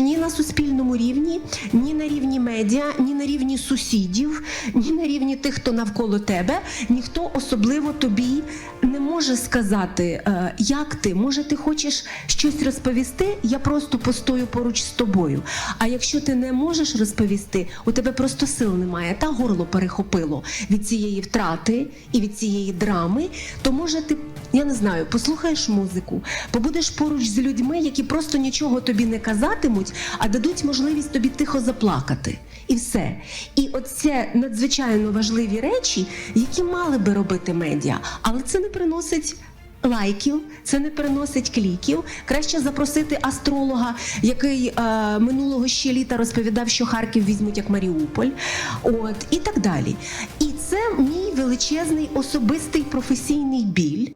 Ні на суспільному рівні, ні на рівні медіа, ні на рівні сусідів, ні на рівні тих, хто навколо тебе, ніхто особливо тобі не може сказати, е, як ти, може, ти хочеш щось розповісти, я просто постою поруч з тобою. А якщо ти не можеш розповісти, у тебе просто сил немає, та горло перехопило від цієї втрати і від цієї драми, то може ти, я не знаю, послухаєш музику, побудеш поруч з людьми, які просто нічого тобі не казатимуть, а дадуть можливість тобі тихо заплакати. І все. І оце надзвичайно важливі речі, які мали би робити медіа, але це не приносить. Лайків, це не приносить кліків. Краще запросити астролога, який е, минулого ще літа розповідав, що Харків візьмуть як Маріуполь. От і так далі. І це мій величезний особистий професійний біль.